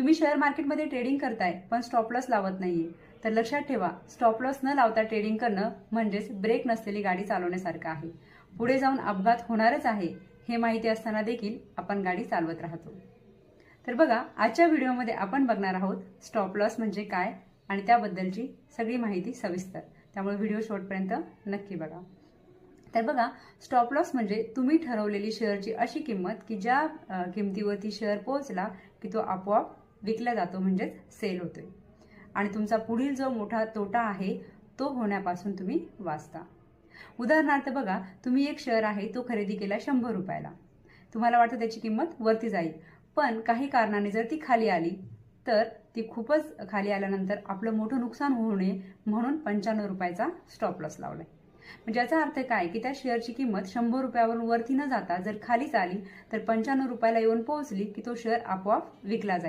तुम्ही शेअर मार्केटमध्ये ट्रेडिंग करताय पण स्टॉप लॉस लावत नाहीये. तर लक्षात ठेवा स्टॉप लॉस न लावता ट्रेडिंग करणं म्हणजेच ब्रेक नसलेली गाडी चालवण्यासारखं आहे. पुढे जाऊन अपघात होणारच आहे हे माहिती असताना देखील आपण गाडी चालवत राहतो. तर बघा आजच्या व्हिडिओमध्ये आपण बघणार आहोत स्टॉप लॉस म्हणजे काय आणि त्याबद्दलची सगळी माहिती सविस्तर. त्यामुळे व्हिडिओ शेवटपर्यंत नक्की बघा. तर बघा स्टॉप लॉस म्हणजे तुम्ही ठरवलेली शेअरची अशी किंमत की ज्या अ, किमतीवरती शेअर पोहोचला की तो आपोआप विकला जातो म्हणजेच सेल होतोय. आणि तुमचा पुढील जो मोठा तोटा आहे तो होण्यापासून तुम्ही वाचता. उदाहरणार्थ बघा तुम्ही एक शेअर आहे तो खरेदी केला शंभर रुपयाला. तुम्हाला वाटतं त्याची किंमत वरती जाईल. पण काही कारणाने जर ती खाली आली तर ती खूपच खाली आल्यानंतर आपलं मोठं नुकसान होऊ नये म्हणून पंच्याण्णव रुपयाचा स्टॉप लॉस लावलाय. म्हणजे याचा अर्थ काय? की त्या शेअरची किंमत शंभर रुपयावरून वरती न जाता जर खालीच आली तर पंच्याण्णव रुपयाला येऊन पोहोचली की तो शेअर आपोआप विकला जाईल.